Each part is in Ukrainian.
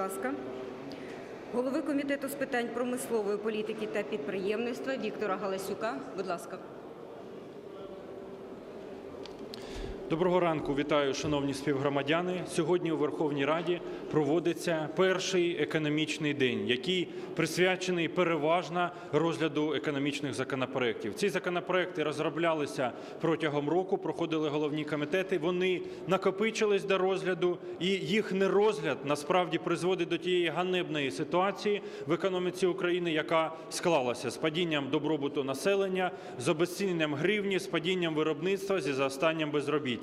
ласка, голови Комітету з питань промислової політики та підприємництва Віктора Галасюка. Будь ласка. Доброго ранку, вітаю, шановні співгромадяни. Сьогодні у Верховній Раді проводиться перший економічний день, який присвячений переважно розгляду економічних законопроєктів. Ці законопроекти розроблялися протягом року, проходили головні комітети. Вони накопичились до розгляду, і їх нерозгляд насправді призводить до тієї ганебної ситуації в економіці України, яка склалася з падінням добробуту населення, з обезціненням гривні, з падінням виробництва, зі зростанням безробіття.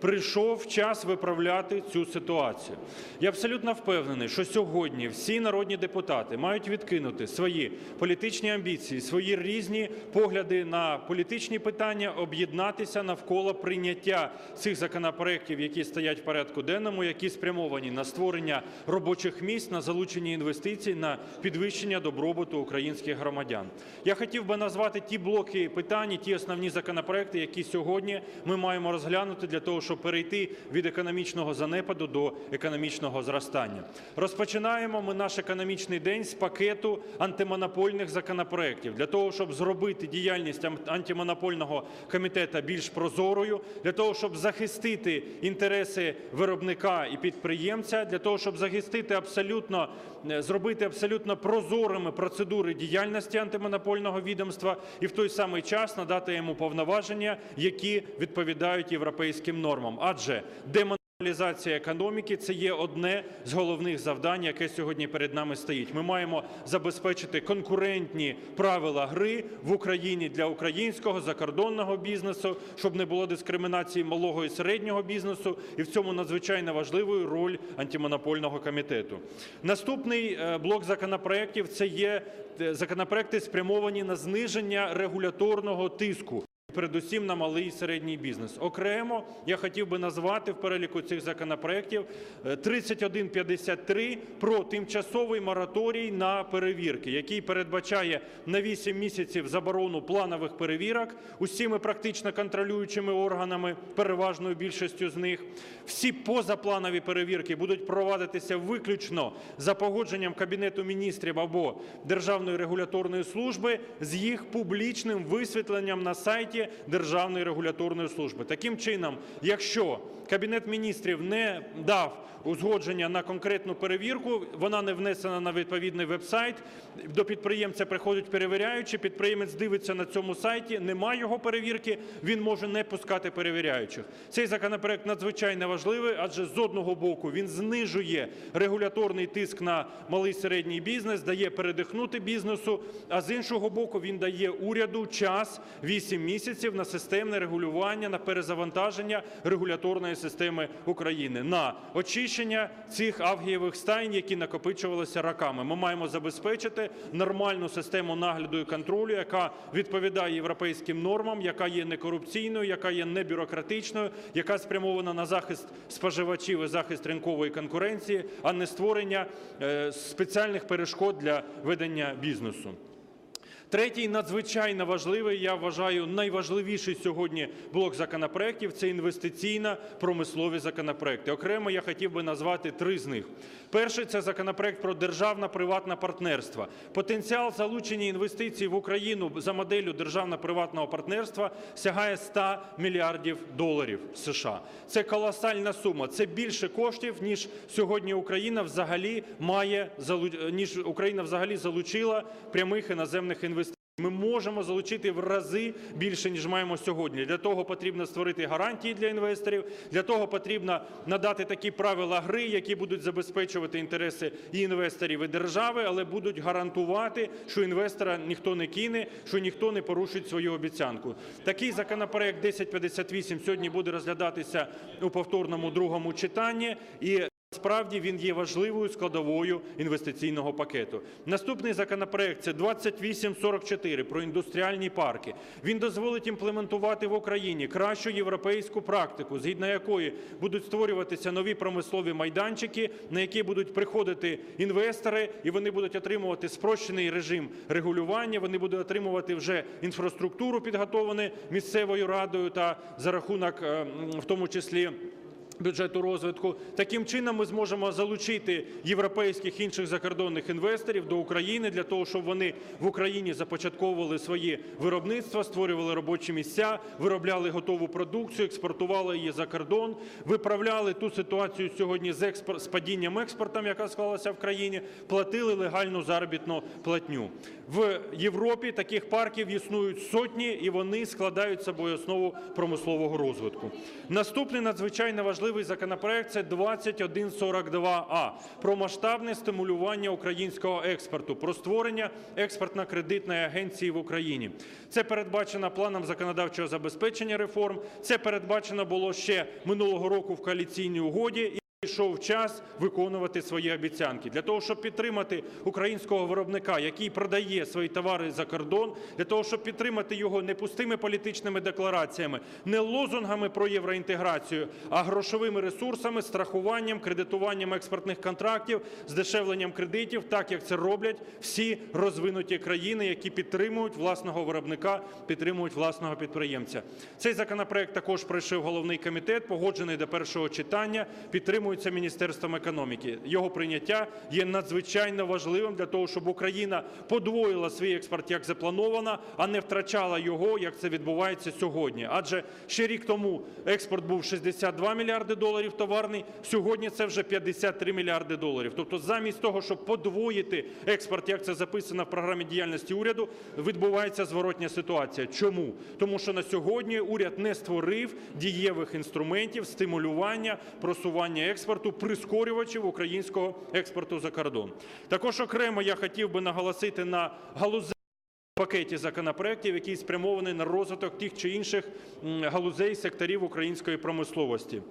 Прийшов час виправляти цю ситуацію. Я абсолютно впевнений, що сьогодні всі народні депутати мають відкинути свої політичні амбіції, свої різні погляди на політичні питання, об'єднатися навколо прийняття цих законопроєктів, які стоять в порядку денному, які спрямовані на створення робочих місць, на залучення інвестицій, на підвищення добробуту українських громадян. Я хотів би назвати ті блоки питань, ті основні законопроекти, які сьогодні ми маємо розглянути для того, щоб перейти від економічного занепаду до економічного зростання. Розпочинаємо ми наш економічний день з пакету антимонопольних законопроєктів для того, щоб зробити діяльність антимонопольного комітету більш прозорою, для того, щоб захистити інтереси виробника і підприємця, для того, щоб захистити абсолютно, е, зробити абсолютно прозорими процедури діяльності антимонопольного відомства і в той самий час надати йому повноваження, які відповідають європейським нормам. Адже демонополізація економіки – це є одне з головних завдань, яке сьогодні перед нами стоїть. Ми маємо забезпечити конкурентні правила гри в Україні для українського закордонного бізнесу, щоб не було дискримінації малого і середнього бізнесу, і в цьому надзвичайно важливою роль антимонопольного комітету. Наступний е, блок законопроєктів – це є е, законопроекти, спрямовані на зниження регуляторного тиску. Передусім на малий і середній бізнес. Окремо я хотів би назвати в переліку цих законопроєктів е, 3153 про тимчасовий мораторій на перевірки, який передбачає на 8 місяців заборону планових перевірок усіми практично контролюючими органами, переважною більшістю з них. Всі позапланові перевірки будуть провадитися виключно за погодженням Кабінету міністрів або Державної регуляторної служби з їх публічним висвітленням на сайті Державної регуляторної служби. Таким чином, якщо Кабінет міністрів не дав узгодження на конкретну перевірку, вона не внесена на відповідний веб-сайт, до підприємця приходять перевіряючі, підприємець дивиться на цьому сайті, немає його перевірки, він може не пускати перевіряючих. Цей законопроект надзвичайно важливий, адже з одного боку він знижує регуляторний тиск на малий середній бізнес, дає передихнути бізнесу, а з іншого боку він дає уряду час 8 місяців на системне регулювання, на перезавантаження регуляторної системи України, на очищення цих авгієвих стайн, які накопичувалися роками. Ми маємо забезпечити нормальну систему нагляду і контролю, яка відповідає європейським нормам, яка є некорупційною, яка є небюрократичною, яка спрямована на захист споживачів і захист ринкової конкуренції, а не створення е, спеціальних перешкод для ведення бізнесу. Третій надзвичайно важливий, я вважаю, найважливіший сьогодні блок законопроєктів – це інвестиційно-промислові законопроекти. Окремо я хотів би назвати три з них. Перший – це законопроект про державно-приватне партнерство. Потенціал залучення інвестицій в Україну за моделлю державно-приватного партнерства сягає 100 мільярдів доларів США. Це колосальна сума, це більше коштів, ніж сьогодні Україна взагалі має, ніж Україна взагалі залучила прямих іноземних інвестицій. Ми можемо залучити в рази більше, ніж маємо сьогодні. Для того потрібно створити гарантії для інвесторів, для того потрібно надати такі правила гри, які будуть забезпечувати інтереси і інвесторів, і держави, але будуть гарантувати, що інвестора ніхто не кине, що ніхто не порушить свою обіцянку. Такий законопроект 1058 сьогодні буде розглядатися у повторному другому читанні. І Справді він є важливою складовою інвестиційного пакету. Наступний законопроект – це 2844 про індустріальні парки. Він дозволить імплементувати в Україні кращу європейську практику, згідно якої будуть створюватися нові промислові майданчики, на які будуть приходити інвестори, і вони будуть отримувати спрощений режим регулювання, вони будуть отримувати вже інфраструктуру, підготовлену місцевою радою та за рахунок, е, в тому числі, бюджету розвитку. Таким чином ми зможемо залучити європейських інших закордонних інвесторів до України для того, щоб вони в Україні започатковували свої виробництва, створювали робочі місця, виробляли готову продукцію, експортували її за кордон, виправляли ту ситуацію сьогодні з експор- з падінням експортом, яка склалася в країні, платили легальну заробітну платню. В Європі таких парків існують сотні, і вони складають собою основу промислового розвитку. Наступний надзвичайно важливий законопроект це 2142а про масштабне стимулювання українського експорту, про створення експортно-кредитної агенції в Україні. Це передбачено планом законодавчого забезпечення реформ. Це передбачено було ще минулого року в коаліційній угоді. Прийшов час виконувати свої обіцянки для того, щоб підтримати українського виробника, який продає свої товари за кордон, для того, щоб підтримати його не пустими політичними деклараціями, не лозунгами про євроінтеграцію, а грошовими ресурсами, страхуванням, кредитуванням експортних контрактів, здешевленням кредитів, так як це роблять всі розвинуті країни, які підтримують власного виробника, підтримують власного підприємця. Цей законопроект також пройшов головний комітет, погоджений до першого читання, підтримується Міністерством економіки. Його прийняття є надзвичайно важливим для того, щоб Україна подвоїла свій експорт як заплановано, а не втрачала його, як це відбувається сьогодні. Адже ще рік тому експорт був 62 мільярди доларів товарний, сьогодні це вже 53 мільярди доларів. Тобто, замість того, щоб подвоїти експорт, як це записано в програмі діяльності уряду, відбувається зворотня ситуація. Чому? Тому що на сьогодні уряд не створив дієвих інструментів стимулювання просування експорту, прискорювачів українського експорту за кордон. Також окремо я хотів би наголосити на галузевому пакеті законопроєктів, який спрямований на розвиток тих чи інших галузей секторів української промисловості.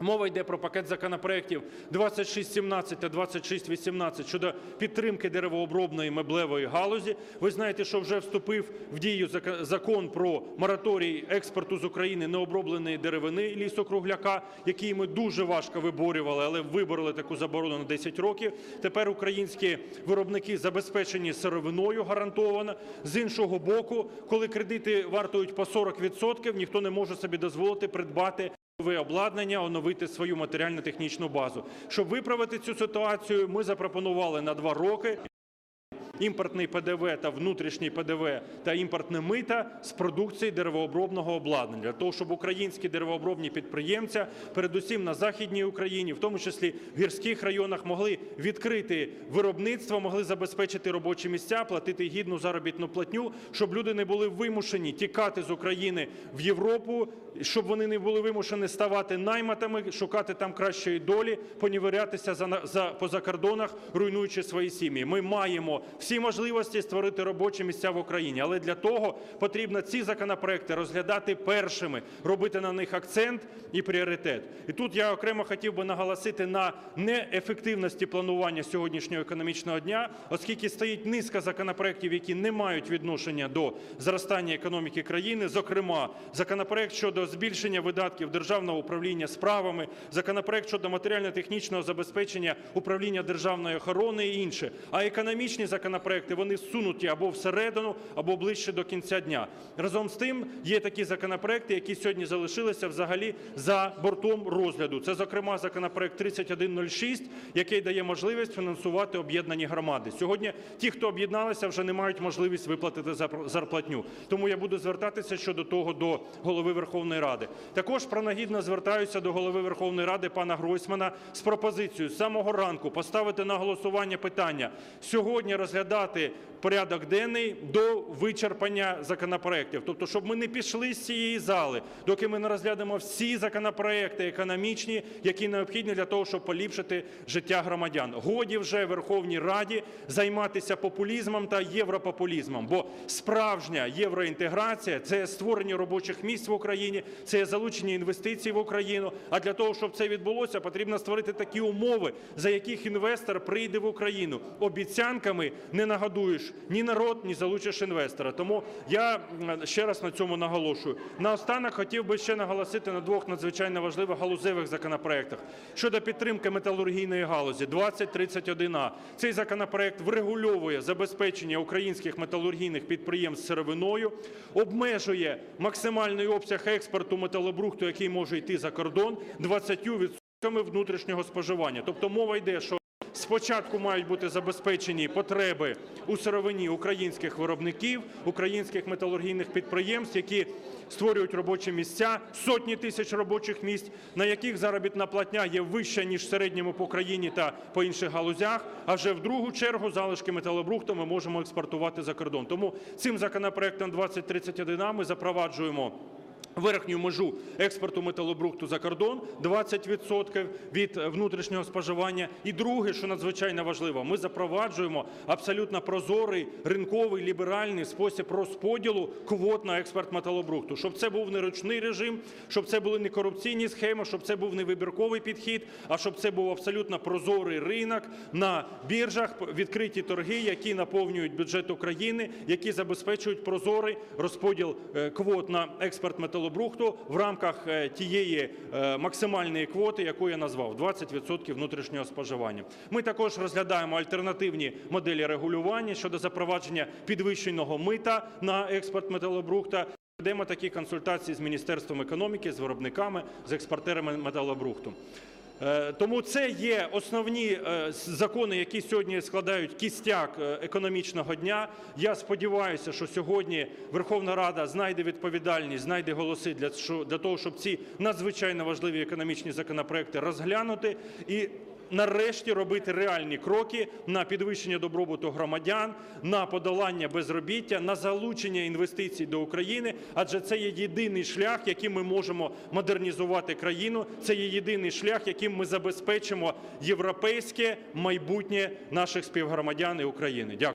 Мова йде про пакет законопроєктів 2617 та 2618 щодо підтримки деревообробної меблевої галузі. Ви знаєте, що вже вступив в дію закон про мораторій експорту з України необробленої деревини лісокругляка, який ми дуже важко виборювали, але вибороли таку заборону на 10 років. Тепер українські виробники забезпечені сировиною гарантовано. З іншого боку, коли кредити вартують по 40%, ніхто не може собі дозволити придбати нове обладнання, оновити свою матеріально-технічну базу. Щоб виправити цю ситуацію, ми запропонували на два роки імпортний ПДВ та внутрішній ПДВ та імпортне мита з продукції деревообробного обладнання для того, щоб українські деревообробні підприємці, передусім на західній Україні, в тому числі в гірських районах, могли відкрити виробництво, могли забезпечити робочі місця, платити гідну заробітну платню, щоб люди не були вимушені тікати з України в Європу, щоб вони не були вимушені ставати найматами, шукати там кращої долі, понівірятися за, за по закордонах, руйнуючи свої сім'ї. Ми маємо всі можливості створити робочі місця в Україні, але для того потрібно ці законопроекти розглядати першими, робити на них акцент і пріоритет. І тут я окремо хотів би наголосити на неефективності планування сьогоднішнього економічного дня, оскільки стоїть низка законопроєктів, які не мають відношення до зростання економіки країни, зокрема, законопроект щодо збільшення видатків державного управління справами, законопроект щодо матеріально-технічного забезпечення управління державної охорони і інше. А економічні законопроекти вони всунуті або всередину, або ближче до кінця дня. Разом з тим є такі законопроекти, які сьогодні залишилися взагалі за бортом розгляду. Це, зокрема, законопроект 3106, який дає можливість фінансувати об'єднані громади. Сьогодні ті, хто об'єдналися, вже не мають можливість виплатити зар- зарплатню. Тому я буду звертатися щодо того до голови Верховної Ради. Також пронагідно звертаюся до голови Верховної Ради пана Гройсмана з пропозицією з самого ранку поставити на голосування питання сьогодні розглядати передати порядок денний до вичерпання законопроєктів. Тобто, щоб ми не пішли з цієї зали, доки ми не розглянемо всі законопроєкти економічні, які необхідні для того, щоб поліпшити життя громадян. Годі вже Верховній Раді займатися популізмом та європопулізмом, бо справжня євроінтеграція – це створення робочих місць в Україні, це залучення інвестицій в Україну. А для того, щоб це відбулося, потрібно створити такі умови, за яких інвестор прийде в Україну. Обіцянками не нагодуєш ні народ, ні залучиш інвестора. Тому я ще раз на цьому наголошую. Наостанок хотів би ще наголосити на двох надзвичайно важливих галузевих законопроектах щодо підтримки металургійної галузі 2031А. Цей законопроект врегульовує забезпечення українських металургійних підприємств сировиною, обмежує максимальний обсяг експорту металобрухту, який може йти за кордон, 20% внутрішнього споживання. Тобто мова йде, що Спочатку мають бути забезпечені потреби у сировині українських виробників, українських металургійних підприємств, які створюють робочі місця, сотні тисяч робочих місць, на яких заробітна платня є вища ніж в середньому по країні та по інших галузях. А вже в другу чергу залишки металобрухту ми можемо експортувати за кордон. Тому цим законопроектом 2031А ми запроваджуємо верхню межу експорту металобрухту за кордон 20% від е, внутрішнього споживання. І друге, що надзвичайно важливо, ми запроваджуємо абсолютно прозорий ринковий ліберальний спосіб розподілу квот на експорт металобрухту, щоб це був не ручний режим, щоб це були не корупційні схеми, щоб це був не вибірковий підхід, а щоб це був абсолютно прозорий ринок на біржах, відкриті торги, які наповнюють бюджет України, які забезпечують прозорий розподіл е, квот на експорт металобрухту в рамках е, тієї е, максимальної квоти, яку я назвав 20% внутрішнього споживання. Ми також розглядаємо альтернативні моделі регулювання щодо запровадження підвищеного мита на експорт металобрухта. Ведемо такі консультації з Міністерством економіки, з виробниками, з експортерами металобрухту. Е, Тому це є основні е, закони, які сьогодні складають кістяк е, економічного дня. Я сподіваюся, що сьогодні Верховна Рада знайде відповідальність, знайде голоси для того, щоб ці надзвичайно важливі економічні законопроекти розглянути і нарешті робити реальні кроки на підвищення добробуту громадян, на подолання безробіття, на залучення інвестицій до України, адже це є єдиний шлях, яким ми можемо модернізувати країну. Це є єдиний шлях, яким ми забезпечимо європейське майбутнє наших співгромадян і України. Дякую.